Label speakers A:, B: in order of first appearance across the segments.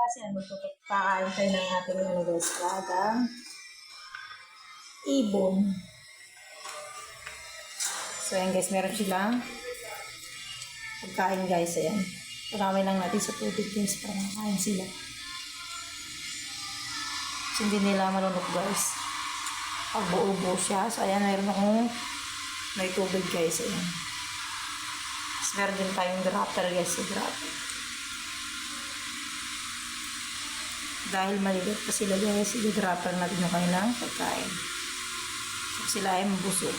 A: guys. Yan, magpapakain tayo ng ating ano guys, lagang ibon. So yan guys, meron silang pagkain guys. Ayan. Paramay lang natin sa tubig guys para makain sila. So, hindi nila malunok guys. Pag buo-buo siya. So ayan, meron akong may tubig guys. Ayan. Tapos meron din tayong dropper guys. Si Dahil maliliit pa sila guys, i-dropper natin yung kanilang pagkain. So, sila ay mabusog.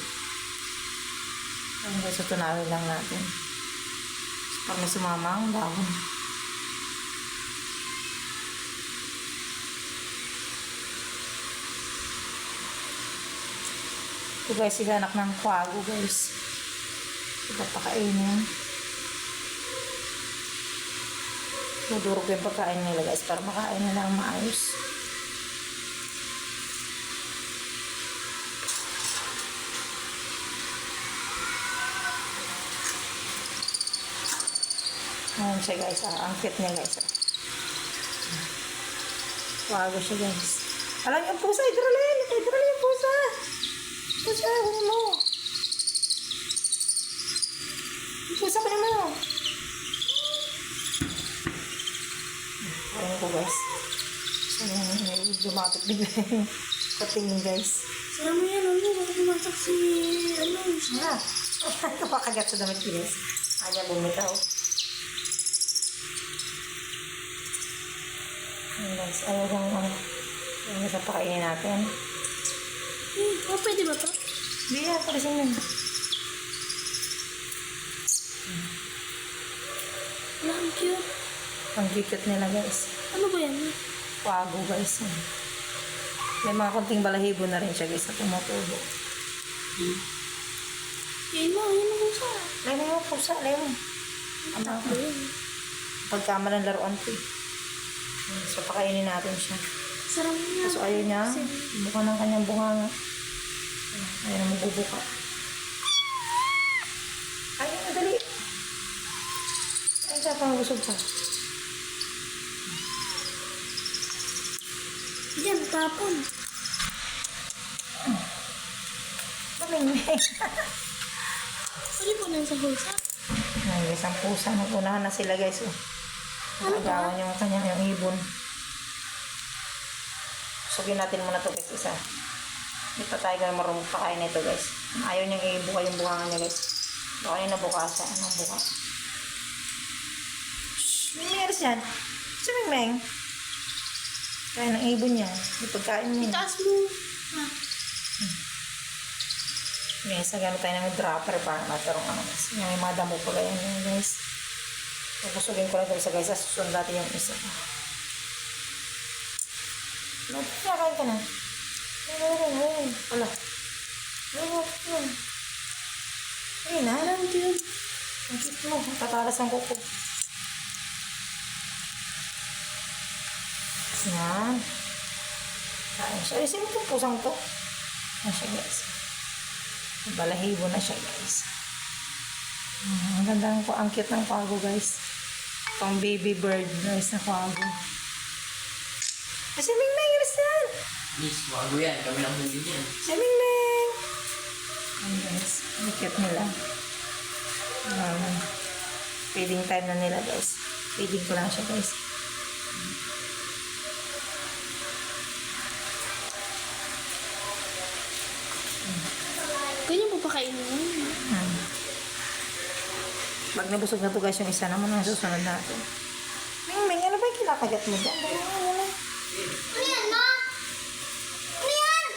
A: Guys, so tunawin lang natin. So, pag may sumama ang dahon. Ito guys, sila anak ng kwago guys. Ito pakainin. Dudurog yung pagkain nila guys para makain nila ang maayos. Ayan siya guys. Ah, ang cute niya guys. Ah. Wago siya guys. Alam yung pusa, Hydralin! Hydralin yung pusa! Pusa, huli mo! Pusa ko naman! Ayan ko guys. May lumapit bigla yung patingin guys.
B: Sara mo yan, ano? Baka pumasak si, ano?
A: Ah, kapakagat sa damit guys. Ayaw bumitaw. Ayan guys, ayaw kong ano. Ayan guys, pakainin natin.
B: Hmm, oh, pwede ba to?
A: Hindi yan, palisin yun.
B: Wala, ang cute.
A: Ang cute nila guys.
B: Ano ba yan?
A: Wago guys. May mga konting balahibo na rin siya guys na tumutubo.
B: Yan mo, yan mo sa.
A: Lay mo yung pusa, lay mo. Ama ko. Pagkama ng laruan ko eh. So, pakainin natin siya.
B: Sara mo yan.
A: So, ayaw niya. Buka ng kanyang bunganga. Ayaw na magbubuka. Ayaw na, dali. Ayaw siya, pangusog pa.
B: Yan, tapon.
A: Mamingming.
B: Pwede po lang sa bulsa.
A: Ay, isang pusa. Nagunahan na sila guys. Oh.
B: Ano ba?
A: Nagawan yung kanyang yung ibon. Sugin natin muna to guys isa. Hindi pa tayo ganun marunong pakain nito guys. Ayaw niyang ibuka yung bunga niya guys. Baka yung nabukasa. Anong buka? Shhh! May meron yan. Si Mingmeng. Kaya ng ibon niya. Yung pagkain niya.
B: Itaas mo. Ah,
A: Yes, nagamit tayo ng dropper para magkaroon ano guys. Yung may mga damo pa ganyan yun guys. Pupusugin ko lang ito isa guys. Sa susunod natin yung isa. No, kakain ka na. Ayun, ayun. Wala. Ayun, ayun. Ayun na.
B: ang cute.
A: Ang cute mo. Tatalas ang kuko. Yan. Kain siya. Ayusin mo itong pusang to. Yan siya guys. Balahibo na siya guys. Ah, ang ganda ng ang cute ng kwago guys. Pang baby bird guys na kwago. Kasi Ming Ming, Rizal!
C: Miss, wago yan. Kami lang huli yan.
A: Si Ming Ming! Ayan guys, ang cute nila. Um, feeding time na nila guys. Feeding ko lang siya guys.
B: Ganyan mo pa kainin.
A: Hmm. Pag nabusog na to guys yung isa naman ang susunod natin. Ming Ming, ano ba yung kinakagat mo dyan? Ano yan?
B: Ano yan, ma? Ano yan?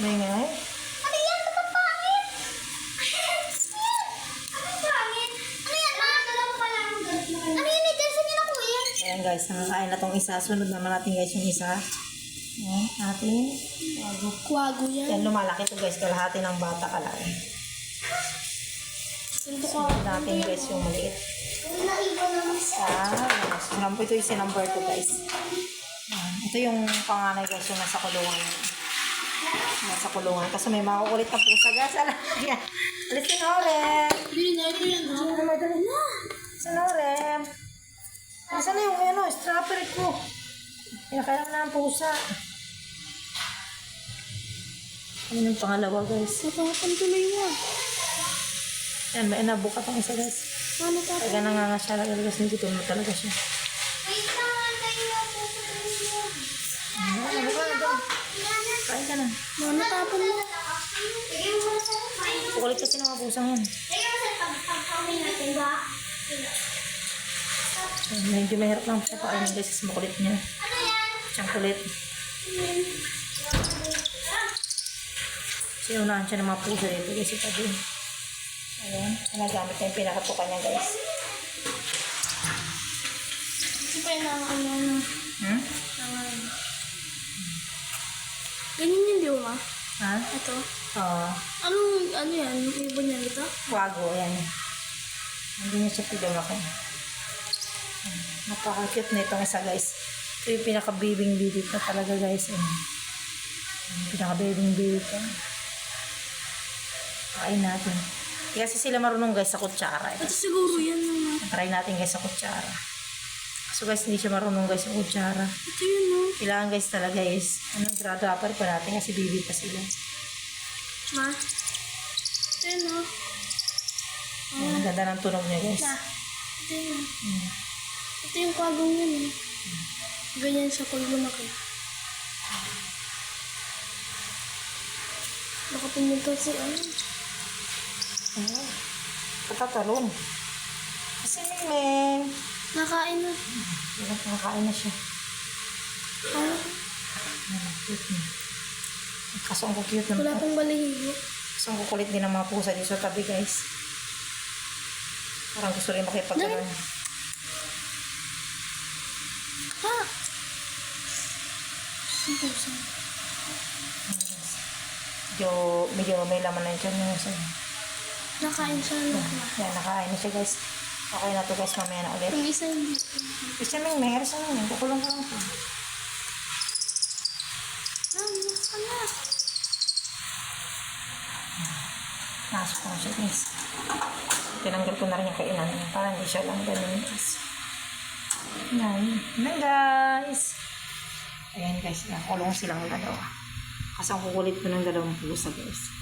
A: Ming Ming,
B: Ano yan? Ano? Ano yan, ma? Dalawa pa lang. Ano yan eh? Sa nila kuya.
A: Ayan guys, nakakain na tong isa. Sunod naman natin guys yung isa. Ayan, ating bago.
B: Kwago yan.
A: Yan, lumalaki to guys. Kalahati ng bata ka lang. Sunod natin guys yung maliit.
B: Naiba naman sa...
A: Ah, sinampo ito yung sinumber ko guys. Ayan, ito yung panganay guys yung nasa kulungan. Nasa kulungan. Kasi may mga kulit na pusa guys. Alam, yan. Alisin na ulit.
B: Hindi na yan.
A: Dali na. Ulit. Nasaan na yung ano, strawberry ko? Pinakailangan na ang pusa. Ano yung pangalawa guys?
B: Natapon tuloy mo.
A: Yan, may inabuka pang isa guys.
B: Ano tapon?
A: Talaga nangangasya talaga guys. Hindi mo talaga siya. Ano, ano ka na? Kain ka na.
B: Natapon mo. Sige mo
A: Kukulit kasi ng mga pusang yan. Ayun, Medyo mahirap lang siya pakainin guys kasi makulit niya.
B: Ano yan?
A: Siyang kulit. Sinunahan siya ng mga pusa dito guys. Ito din. Ayan. Ginagamit niya yung pinakatukan niya guys.
B: Kasi pa yung ano, ano,
A: Hmm?
B: ano. Ganyan yun, di ba?
A: Ha?
B: Ito.
A: Oo.
B: Ano, ano yan? Ibon niya ito?
A: Wago, ayan. Hindi niya siya pinamaki. Napaka-cute na itong isa guys. Ito yung pinaka-babing bibig na talaga guys. Ayan. Yung pinaka-babing bibig ko. Kain natin. Kasi sila marunong guys sa kutsara.
B: Ito siguro yan yung...
A: Try natin guys sa kutsara. So guys, hindi siya marunong guys sa kutsara.
B: Ito yun, no?
A: Kailangan guys talaga is, anong grado upper pa natin kasi baby pa sila.
B: Ma? Ito yun, no?
A: Ayan, ang ganda ng tunog niya guys.
B: Ito yun.
A: Hmm.
B: Ito yung kwagong yun, eh. Ganyan siya pag lumaki. Nakatingin kasi, ano?
A: Oo. Patatalon. Kasi Mingming.
B: Nakain na.
A: Nakakain na siya.
B: Ano?
A: Ayan, cute niya. Kaso ang cute naman.
B: Wala pang balihibo.
A: Kaso ang kukulit din ng mga pusa dito sa tabi guys. Parang gusto rin makipagkaroon.
B: Ha? Ang pusa.
A: Medyo, medyo may laman na dyan yung sa
B: Nakain siya ng
A: Yan, nakain na siya guys. Okay na to guys, mamaya na ulit.
B: Yung isa hindi.
A: Isa Mingming, aras na Mingming. Kukulong ko lang po.
B: Ma'am, nasa na.
A: Nasok na siya guys. Tinanggal ko na rin yung kainan niya para hindi siya lang ganun guys. Yan. Yan guys. Ayan guys, yan. Kulong silang dalawa. Kasi ang kukulit ko ng dalawang pusa guys.